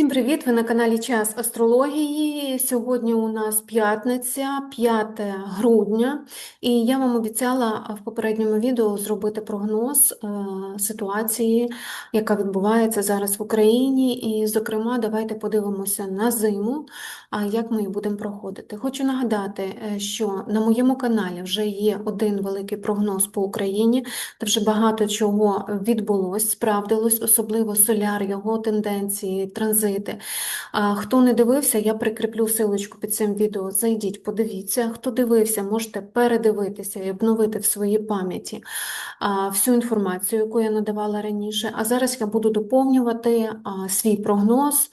Всім привіт! Ви на каналі Час Астрології. Сьогодні у нас п'ятниця, 5 грудня, і я вам обіцяла в попередньому відео зробити прогноз е, ситуації, яка відбувається зараз в Україні. І, зокрема, давайте подивимося на зиму, а як ми її будемо проходити. Хочу нагадати, е, що на моєму каналі вже є один великий прогноз по Україні, де вже багато чого відбулось, справдилось, особливо соляр, його тенденції, транзити. А, Хто не дивився, я прикріплю силочку під цим відео. Зайдіть, подивіться. Хто дивився, можете передивитися і обновити в своїй пам'яті всю інформацію, яку я надавала раніше. А зараз я буду доповнювати свій прогноз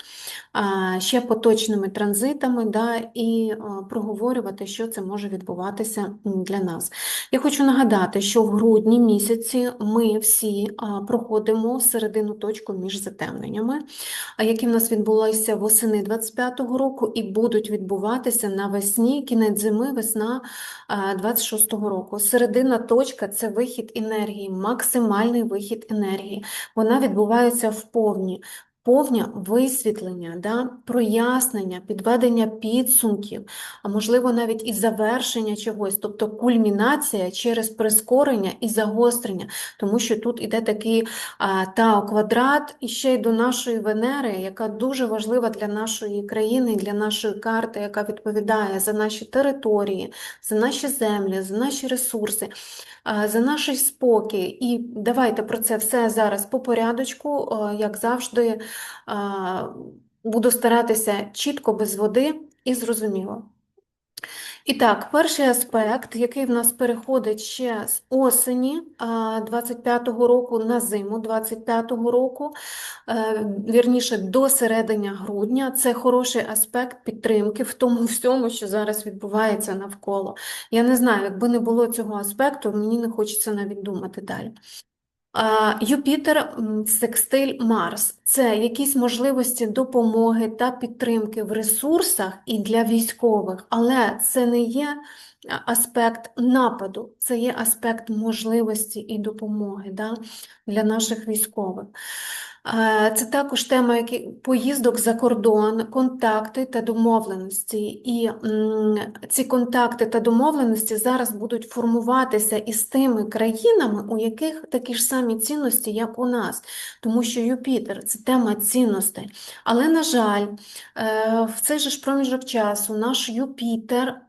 ще поточними транзитами да, і проговорювати, що це може відбуватися для нас. Я хочу нагадати, що в грудні місяці ми всі проходимо середину точку між затемненнями, які в нас відбулися восени 25-го року і будуть відбуватися навесні, кінець зими, весна а, 26-го року. Середина точка це вихід енергії, максимальний вихід енергії. Вона відбувається в повні. Повня висвітлення, да, прояснення, підведення підсумків, а можливо навіть і завершення чогось, тобто кульмінація через прискорення і загострення, тому що тут іде такий а, Тао квадрат і ще й до нашої Венери, яка дуже важлива для нашої країни, для нашої карти, яка відповідає за наші території, за наші землі, за наші ресурси, за наш спокій. І давайте про це все зараз по порядочку, як завжди. Буду старатися чітко, без води і зрозуміло. І так, перший аспект, який в нас переходить ще з осені 25-го року на зиму 25-го року, е, вірніше до середини грудня, це хороший аспект підтримки в тому всьому, що зараз відбувається навколо. Я не знаю, якби не було цього аспекту, мені не хочеться навіть думати далі. Юпітер, секстиль Марс це якісь можливості допомоги та підтримки в ресурсах і для військових, але це не є аспект нападу, це є аспект можливості і допомоги да, для наших військових. Це також тема поїздок за кордон, контакти та домовленості. І ці контакти та домовленості зараз будуть формуватися із тими країнами, у яких такі ж самі цінності, як у нас. Тому що Юпітер це тема цінностей. Але, на жаль, е, в цей же ж проміжок часу наш Юпітер.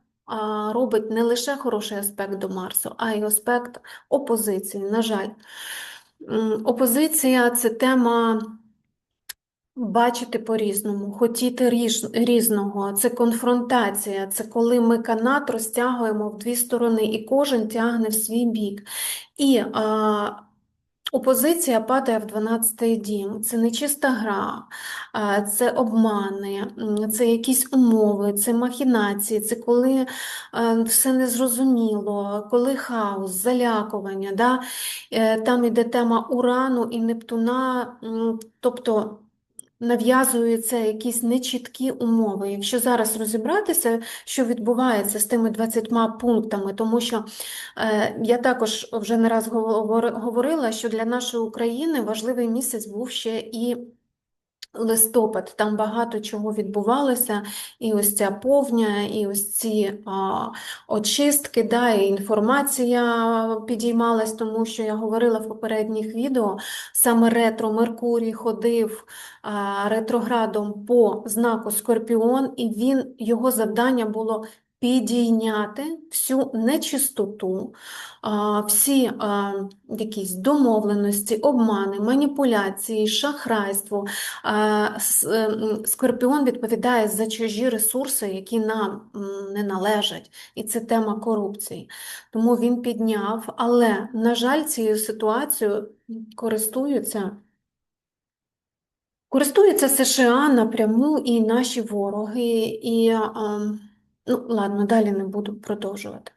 Робить не лише хороший аспект до Марсу, а й аспект опозиції, на жаль. Опозиція це тема бачити по-різному, хотіти різного, це конфронтація, це коли ми канат розтягуємо в дві сторони, і кожен тягне в свій бік. І а, опозиція падає в 12-й дім. Це нечиста гра, це обмани, це якісь умови, це махінації, це коли е, все незрозуміло, коли хаос, залякування. Да? Е, Там іде тема Урану і Нептуна, тобто нав'язуються якісь нечіткі умови. Якщо зараз розібратися, що відбувається з тими 20 пунктами, тому що е, я також вже не раз говор- говорила, що для нашої України важливий місяць був ще і листопад. Там багато чого відбувалося, і ось ця повня, і ось ці а, очистки, да, і інформація підіймалась, тому що я говорила в попередніх відео, саме ретро Меркурій ходив а, ретроградом по знаку Скорпіон, і він, його завдання було підійняти всю нечистоту, всі якісь домовленості, обмани, маніпуляції, шахрайство. Ем, Скорпіон відповідає за чужі ресурси, які нам не належать, і це тема корупції. Тому він підняв, але, на жаль, цією ситуацією користуються. Користуються США напряму і наші вороги, і ем, ну ладно, далі не буду продовжувати.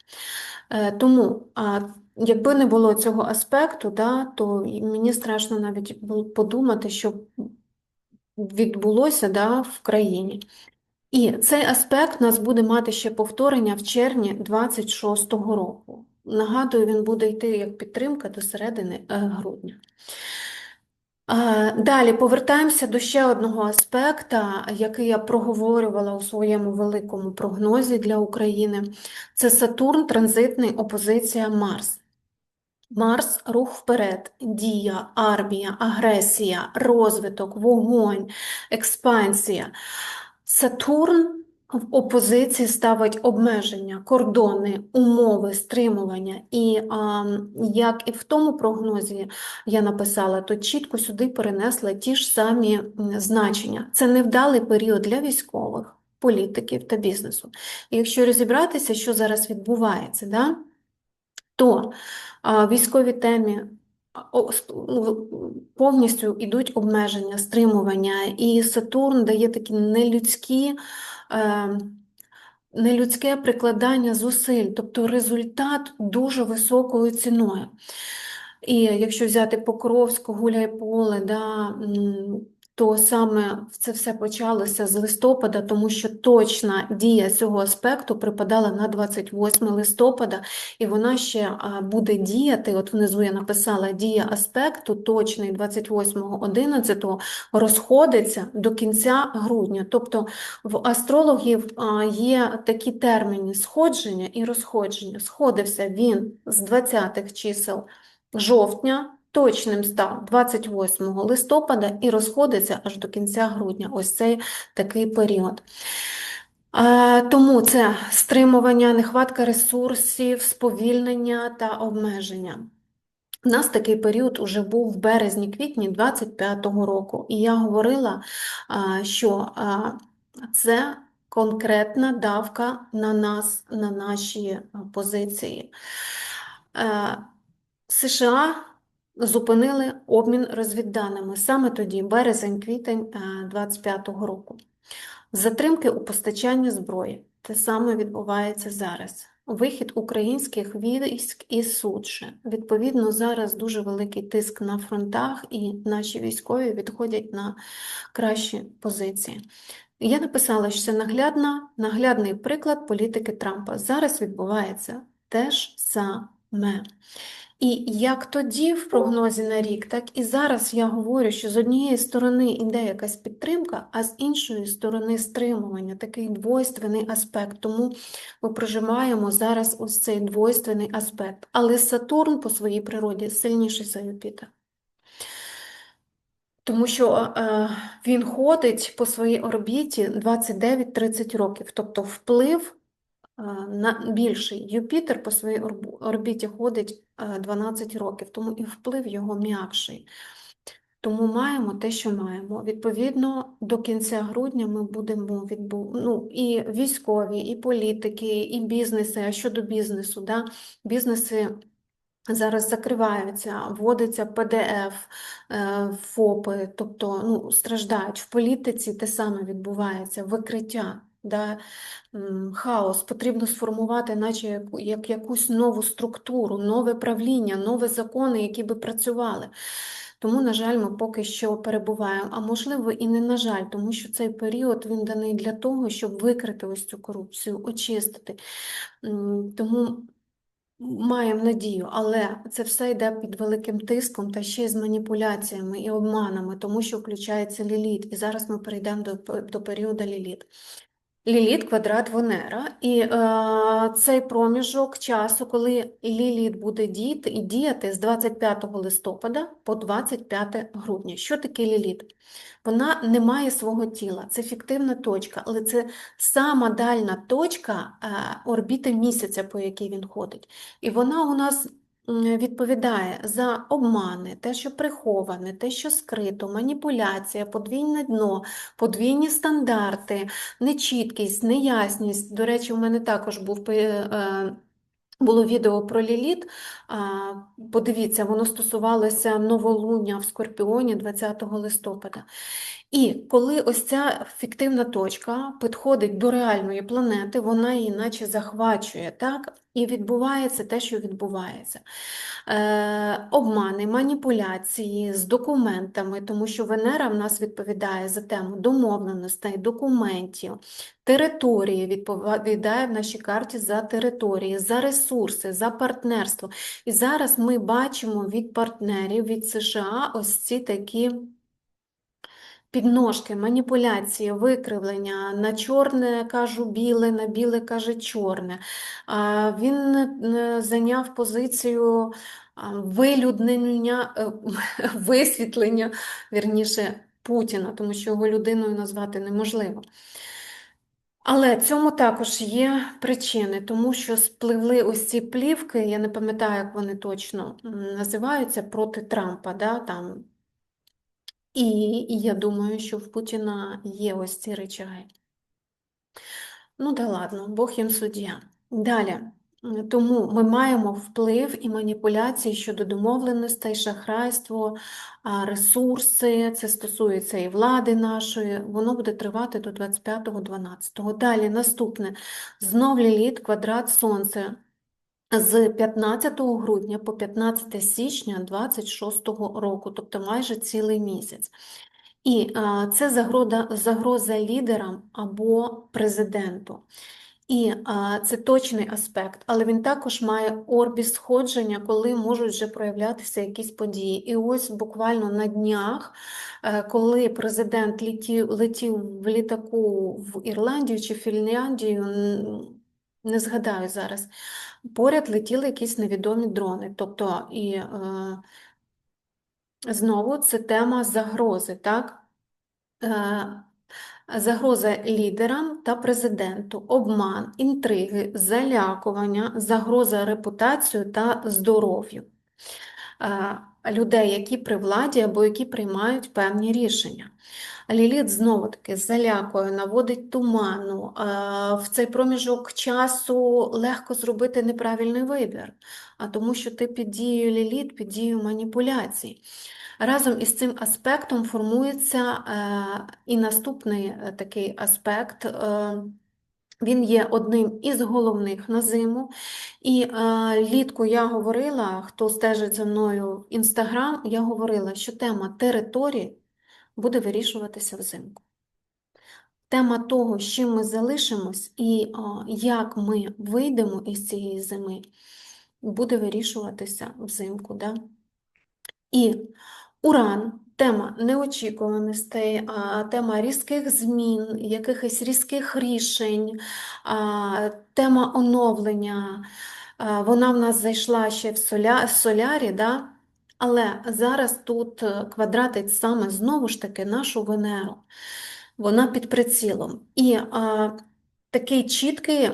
Е, Тому, якби не було цього аспекту, да, то мені страшно навіть подумати, що відбулося да, в країні. І цей аспект нас буде мати ще повторення в червні 26-го року. Нагадую, він буде йти як підтримка до середини е, грудня. Далі повертаємося до ще одного аспекта, який я проговорювала у своєму великому прогнозі для України. Це Сатурн, транзитний опозиція Марс. Марс рух вперед, дія, армія, агресія, розвиток, вогонь, експансія. Сатурн в опозиції ставить обмеження, кордони, умови, стримування. І а, як і в тому прогнозі я написала, то чітко сюди перенесла ті ж самі значення. Це невдалий період для військових, політиків та бізнесу. І якщо розібратися, що зараз відбувається, да, то а, військовій темі ну, повністю йдуть обмеження, стримування, і Сатурн дає такі нелюдські. Е, Нелюдське прикладання зусиль, тобто результат дуже високою ціною. І якщо взяти Покровську, Гуляйполе, да, то саме це все почалося з листопада, тому що точна дія цього аспекту припадала на 28 листопада, і вона ще буде діяти. От внизу я написала дія аспекту, точний 28.11 розходиться до кінця грудня. Тобто в астрологів є такі терміни сходження і розходження. Сходився він з 20-х чисел жовтня, точним став 28 листопада і розходиться аж до кінця грудня. Ось цей такий період. Е, Тому це стримування, нехватка ресурсів, сповільнення та обмеження. У нас такий період уже був в березні-квітні 25-го року, і я говорила, а, що а, це конкретна давка на нас, на наші позиції. Е, США зупинили обмін розвідданими саме тоді, березень-квітень 25-го року. Затримки у постачанні зброї. Те саме відбувається зараз. Вихід українських військ із Сучі. Відповідно, зараз дуже великий тиск на фронтах, і наші військові відходять на кращі позиції. Я написала, що це наглядна, наглядний приклад політики Трампа. Зараз відбувається те ж саме. І як тоді в прогнозі на рік, так і зараз я говорю, що з однієї сторони йде якась підтримка, а з іншої сторони стримування, такий двойственний аспект. Тому ми проживаємо зараз ось цей двойственний аспект. Але Сатурн по своїй природі сильніший за Юпітер. Тому що е, він ходить по своїй орбіті 29-30 років, тобто вплив е, на більший. Юпітер по своїй орбіті ходить е, 12 років, тому і вплив його м'якший. Тому маємо те, що маємо. Відповідно, до кінця грудня ми будемо відбу... ну, і військові, і політики, і бізнеси. А щодо бізнесу, да? бізнеси зараз закриваються, вводиться ПДФ, е, ФОПи, тобто ну, страждають. В політиці те саме відбувається, викриття. Да, хаос потрібно сформувати, наче як якусь нову структуру, нове правління, нові закони, які би працювали. Тому, на жаль, ми поки що перебуваємо. А можливо, і не на жаль, тому що цей період він даний для того, щоб викрити ось цю корупцію, очистити. Тому маємо надію, але це все йде під великим тиском та ще й з маніпуляціями і обманами, тому що включається ліліт. І зараз ми перейдемо до, до періоду ліліт. Ліліт квадрат Венера, і е, цей проміжок часу, коли Ліліт буде діяти, і діяти з 25 листопада по 25 грудня. Що таке Ліліт? Вона не має свого тіла, це фіктивна точка, але це сама дальна точка е, орбіти місяця, по якій він ходить. І вона у нас відповідає за обмани, те, що приховане, те, що скрито, маніпуляція, подвійне дно, подвійні стандарти нечіткість, неясність. До речі, у мене також був е, було відео про ліліт. Подивіться, воно стосувалося новолуння в Скорпіоні 20 листопада. І коли ось ця фіктивна точка підходить до реальної планети, вона її наче захвачує, так? І відбувається те, що відбувається. Е, обмани, маніпуляції з документами, тому що Венера в нас відповідає за тему домовленостей, документів, території, відповідає в нашій карті за території, за ресурси, за партнерство. І зараз ми бачимо від партнерів, від США ось ці такі підножки, маніпуляції, викривлення, на чорне кажу біле, на біле каже чорне. Він е, зайняв позицію вилюднення, е, висвітлення, вірніше, Путіна, тому що його людиною назвати неможливо. Але цьому також є причини, тому що спливли ось ці плівки, я не пам'ятаю, як вони точно називаються, проти Трампа. да, там і, і я думаю, що в Путіна є ось ці речаги. Ну, да ладно, Бог їм суддя. Далі. Тому ми маємо вплив і маніпуляції щодо домовленостей, шахрайство, ресурси, це стосується і влади нашої, воно буде тривати до 25-12. Далі наступне знов ліліт, квадрат Сонце з 15 грудня по 15 січня 26 року, тобто майже цілий місяць. І а, це загроза, загроза лідерам або президенту. І а, це точний аспект, але він також має орбі сходження, коли можуть вже проявлятися якісь події. І ось буквально на днях, е, коли президент летів, летів в літаку в Ірландію чи Фінляндію, не згадаю зараз, поряд летіли якісь невідомі дрони. Тобто, і е, знову це тема загрози, так? Е, Загроза лідерам та президенту, обман, інтриги, залякування, загроза репутацію та здоров'ю людей, які при владі або які приймають певні рішення. Ліліт знову-таки залякує, наводить туману. В цей проміжок часу легко зробити неправильний вибір, а тому що ти під дією ліліт, під дією маніпуляцій. Разом із цим аспектом формується е, і наступний е, такий аспект. Е, він є одним із головних на зиму. І е, літку я говорила, хто стежить за мною в інстаграм, я говорила, що тема території буде вирішуватися взимку. Тема того, з чим ми залишимось і о, як ми вийдемо із цієї зими, буде вирішуватися взимку. Да? І уран, тема неочікуваностей, тема різких змін, якихось різких рішень, тема оновлення. Вона в нас зайшла ще в солярі. Да? Але зараз тут е, квадратить саме знову ж таки нашу Венеру, вона під прицілом. І а, такий чіткий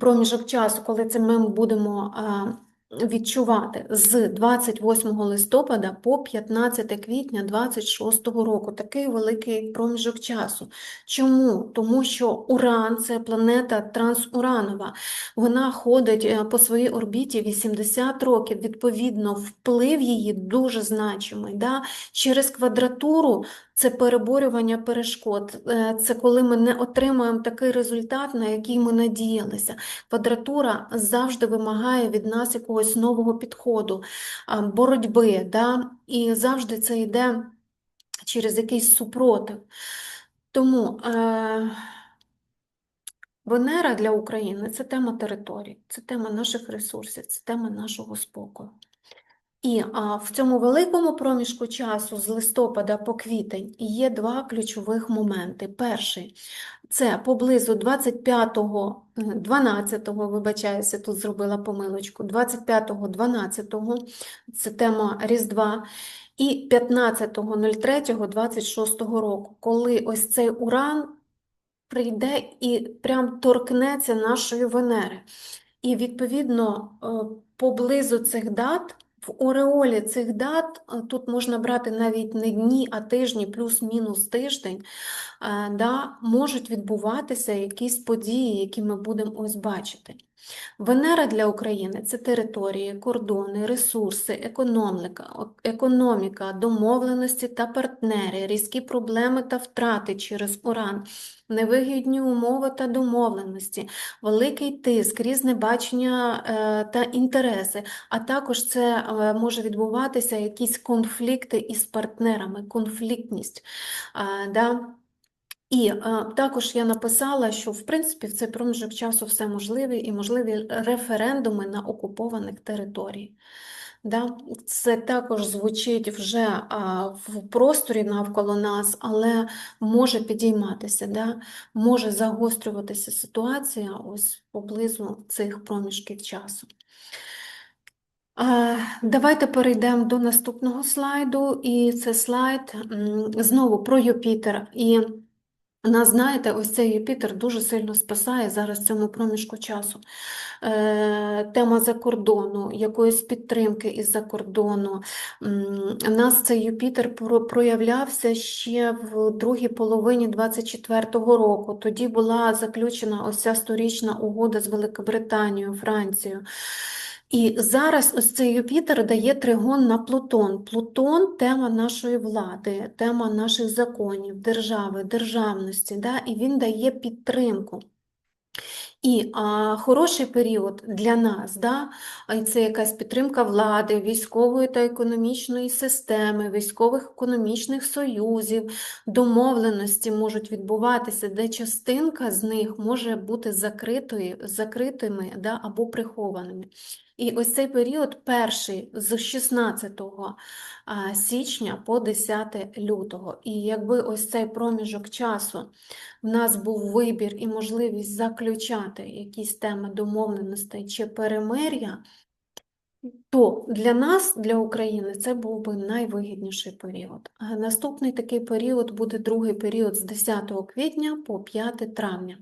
проміжок часу, коли це ми будемо а, відчувати з 28 листопада по 15 квітня 26 року. Такий великий проміжок часу. Чому? Тому що Уран це планета трансуранова. Вона ходить е, по своїй орбіті 80 років, відповідно, вплив її дуже значимий. Да? Через квадратуру це переборювання перешкод, е, це коли ми не отримуємо такий результат, на який ми надіялися. Квадратура завжди вимагає від нас якогось нового підходу, боротьби, да? і завжди це йде через якийсь супротив. Тому е, Венера для України це тема території, це тема наших ресурсів, це тема нашого спокою. І а, в цьому великому проміжку часу з листопада по квітень є два ключових моменти. Перший це поблизу 25-го, 12-го, вибачаюся, тут зробила помилочку, 25-го, 12-го, це тема Різдва, і 15.03.26 року, коли ось цей уран прийде і прям торкнеться нашої Венери. І, відповідно, е, поблизу цих дат. В ореолі цих дат е, тут можна брати навіть не дні, а тижні, плюс-мінус тиждень, е, да, можуть відбуватися якісь події, які ми будемо ось бачити. Венера для України це території, кордони, ресурси, економіка, економіка, домовленості та партнери, різкі проблеми та втрати через уран, невигідні умови та домовленості, великий тиск, різне бачення е, та інтереси, а також це е, може відбуватися якісь конфлікти із партнерами, конфліктність. Да? І е, також я написала, що в принципі в цей проміжок часу все можливе і можливі референдуми на окупованих територіях. Да? Це також звучить вже а, в просторі навколо нас, але може підійматися, да? може загострюватися ситуація ось поблизу цих проміжків часу. А, Давайте перейдемо до наступного слайду, і це слайд знову про Юпітер. І нас, знаєте, ось цей Юпітер дуже сильно спасає зараз в цьому проміжку часу. Е, Тема закордону, якоїсь підтримки із-за кордону. У нас цей Юпітер проявлявся ще в другій половині 24-го року. Тоді була заключена ось ця сторічна угода з Великобританією, Францією. І зараз ось цей Юпітер дає тригон на Плутон. Плутон тема нашої влади, тема наших законів, держави, державності, да? і він дає підтримку. І а, хороший період для нас, да? це якась підтримка влади, військової та економічної системи, військових економічних союзів, домовленості можуть відбуватися, де частинка з них може бути закритою, закритими да? або прихованими. І ось цей період перший з 16 січня по 10 лютого. І якби ось цей проміжок часу в нас був вибір і можливість заключати якісь теми домовленостей чи перемир'я, то для нас, для України, це був би найвигідніший період. Наступний такий період буде другий період з 10 квітня по 5 травня.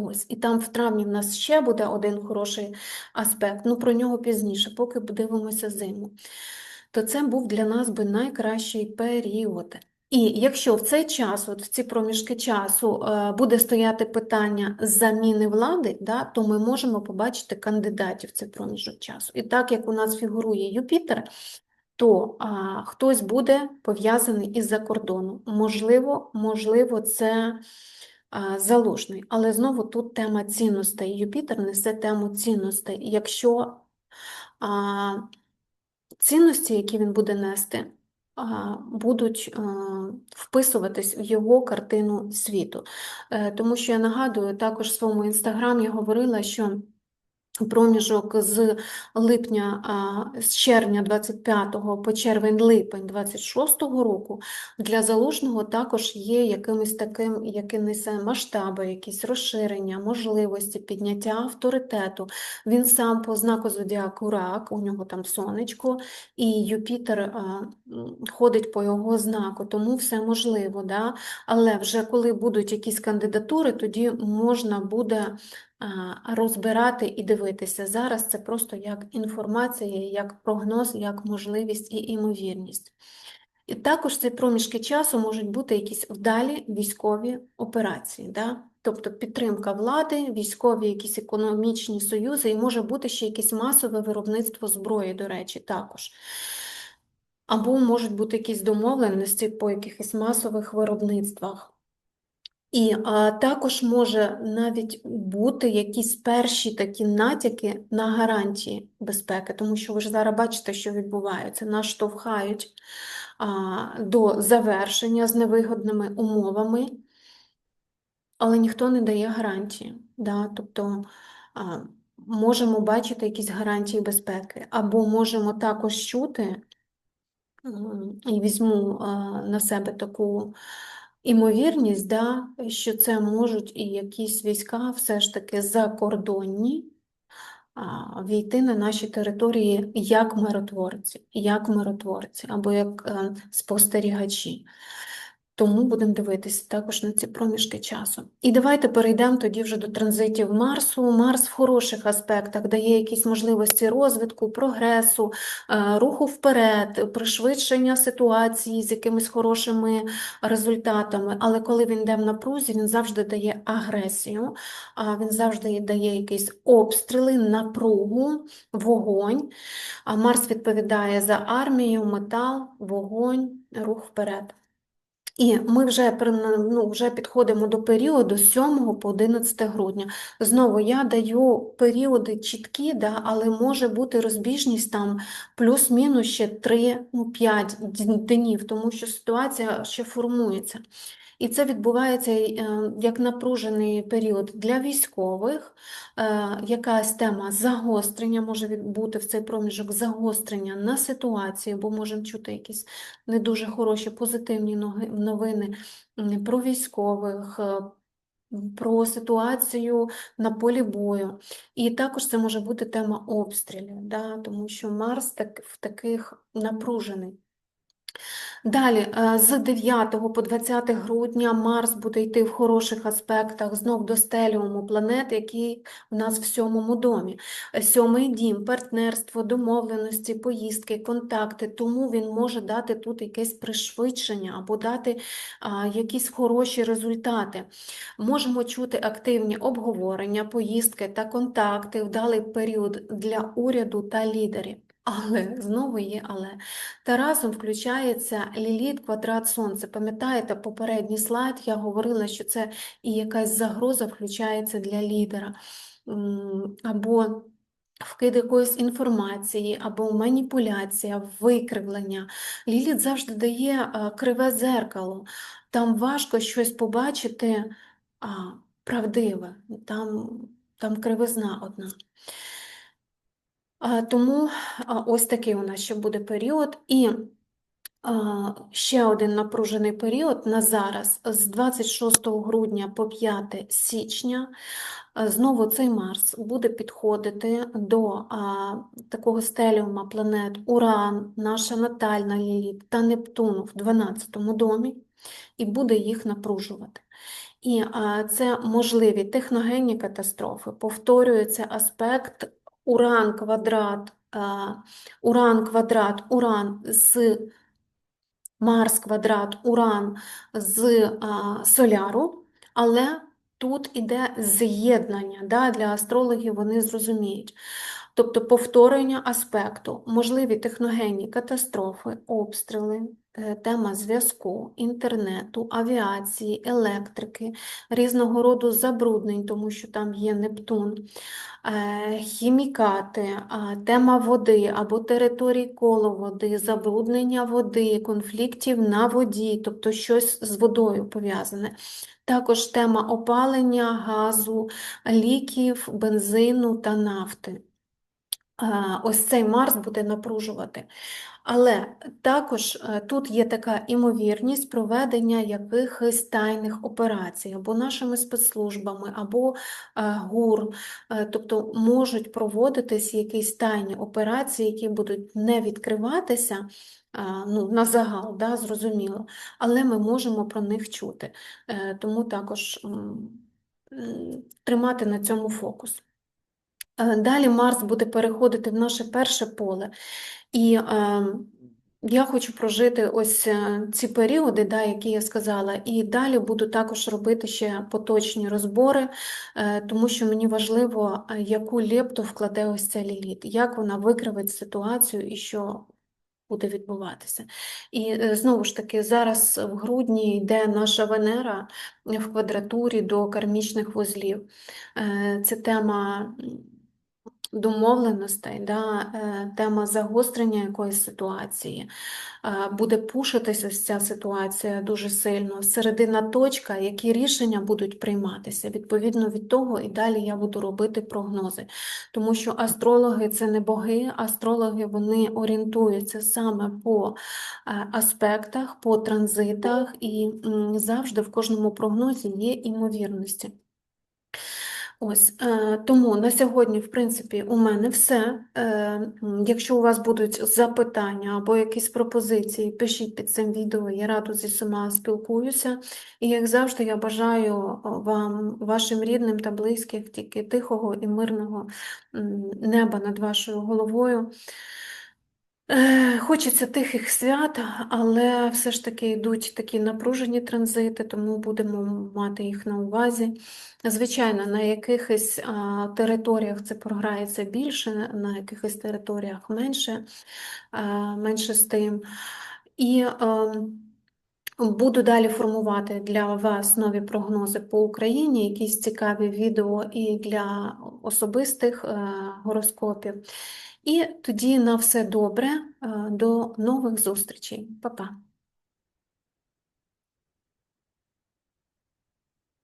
Ось, і там в травні в нас ще буде один хороший аспект, ну про нього пізніше, поки подивимося зиму. То це був для нас би найкращий період. І якщо в цей час, от в ці проміжки часу, е, буде стояти питання заміни влади, да, то ми можемо побачити кандидатів в цей проміжок часу. І так як у нас фігурує Юпітер, то а, хтось буде пов'язаний із-за кордону. Можливо, можливо, це залужний. Але знову тут тема цінностей. Юпітер несе тему цінностей. Якщо а, цінності, які він буде нести, будуть а, вписуватись в його картину світу. Е, Тому що я нагадую, також в своєму інстаграмі я говорила, що проміжок з липня, з червня 25 по червень-липень 26 року для залужного також є якимось таким, який несе масштаби, якісь розширення, можливості, підняття авторитету. Він сам по знаку зодіаку рак, у нього там сонечко, і Юпітер ходить по його знаку, тому все можливо. Да? Але вже коли будуть якісь кандидатури, тоді можна буде розбирати і дивитися. Зараз це просто як інформація, як прогноз, як можливість і імовірність. І також ці проміжки часу можуть бути якісь вдалі військові операції, да? тобто підтримка влади, військові якісь економічні союзи, і може бути ще якесь масове виробництво зброї, до речі, також. Або можуть бути якісь домовленості по якихось масових виробництвах. І а, також може навіть бути якісь перші такі натяки на гарантії безпеки, тому що ви ж зараз бачите, що відбувається, нас штовхають а, до завершення з невигодними умовами, але ніхто не дає гарантії. Да? Тобто а, можемо бачити якісь гарантії безпеки, або можемо також чути, і візьму а, на себе таку імовірність, да, що це можуть і якісь війська все ж таки закордонні війти на наші території як миротворці, як миротворці або як е, спостерігачі. Тому будемо дивитися також на ці проміжки часу. І давайте перейдемо тоді вже до транзитів Марсу. Марс в хороших аспектах дає якісь можливості розвитку, прогресу, е, руху вперед, пришвидшення ситуації з якимись хорошими результатами. Але коли він йде в напрузі, він завжди дає агресію, він завжди дає якісь обстріли, напругу, вогонь. Марс відповідає за армію, метал, вогонь, рух вперед. І ми вже, ну, вже підходимо до періоду з 7 по 11 грудня. Знову я даю періоди чіткі, да, але може бути розбіжність там плюс-мінус ще 3, ну, 5 днів, тому що ситуація ще формується. І це відбувається е, як напружений період для військових, е, якась тема загострення може бути в цей проміжок загострення на ситуацію, бо можемо чути якісь не дуже хороші позитивні новини про військових. е, Про ситуацію на полі бою. І також це може бути тема обстрілів, да, тому що Марс так, в таких напружений. Далі, е, з 9 по 20 грудня Марс буде йти в хороших аспектах знов до стеліуму планет, який у нас в сьомому домі. Е, Сьомий дім, партнерство, домовленості, поїздки, контакти, тому він може дати тут якесь пришвидшення або дати а, якісь хороші результати. Можемо чути активні обговорення, поїздки та контакти, вдалий період для уряду та лідерів. Але знову є але. Та разом включається ліліт квадрат сонця. Пам'ятаєте, попередній слайд я говорила, що це і якась загроза включається для лідера. Або вкид якоїсь інформації, або маніпуляція, викривлення. Ліліт завжди дає е, криве зеркало. Там важко щось побачити а, правдиве, там, там кривизна одна. Тому ось такий у нас ще буде період. І ще один напружений період на зараз з 26 грудня по 5 січня. Знову цей Марс буде підходити до такого стеліума планет Уран, наша натальна Ліліт та Нептун в 12 домі, і буде їх напружувати. І а, це можливі техногенні катастрофи. Повторюється аспект Уран квадрат, Уран квадрат, Уран з Марс квадрат, Уран з Соляру, але тут іде з'єднання, да, для астрологів вони зрозуміють. Тобто повторення аспекту, можливі техногенні катастрофи, обстріли, е, тема зв'язку, інтернету, авіації, електрики, різного роду забруднень, тому що там є Нептун, е, хімікати, тема води або територій коло води, забруднення води, конфліктів на воді, тобто щось з водою пов'язане. Також тема опалення, газу, ліків, бензину та нафти. Ось цей Марс буде напружувати. Але також е, тут є така імовірність проведення якихось тайних операцій або нашими спецслужбами, або е, ГУР, Е, тобто можуть проводитись якісь тайні операції, які будуть не відкриватися ну, на загал, да, зрозуміло, але ми можемо про них чути. Тому також тримати на цьому фокус. Е, Далі Марс буде переходити в наше перше поле. І е, я хочу прожити ось е, ці періоди, да, які я сказала, і далі буду також робити ще поточні розбори, е, тому що мені важливо, е, яку лепту вкладе ось ця ліліт, як вона викривить ситуацію і що буде відбуватися. І знову ж таки, зараз в грудні йде наша Венера в квадратурі до кармічних вузлів. Це тема домовленостей, да, е, тема загострення якоїсь ситуації. Е, Буде пушитися ця ситуація дуже сильно. Середина точка, які рішення будуть прийматися. Відповідно від того, і далі я буду робити прогнози. Тому що астрологи це не боги, астрологи вони орієнтуються саме по е, аспектах, по транзитах, і завжди в кожному прогнозі є імовірності. Ось е, тому на сьогодні, в принципі, у мене все. Е, Якщо у вас будуть запитання або якісь пропозиції, пишіть під цим відео. Я радо зі всіма спілкуюся. І як завжди, я бажаю вам, вашим рідним та близьких, тільки тихого і мирного неба над вашою головою. Хочеться тихих свят, але все ж таки йдуть такі напружені транзити, тому будемо мати їх на увазі. Звичайно, на якихось а, територіях це програється більше, на якихось територіях менше, а, менше з тим. І ем, Буду далі формувати для вас нові прогнози по Україні, якісь цікаві відео і для особистих е, гороскопів. І тоді на все добре, е, до нових зустрічей. Па-па!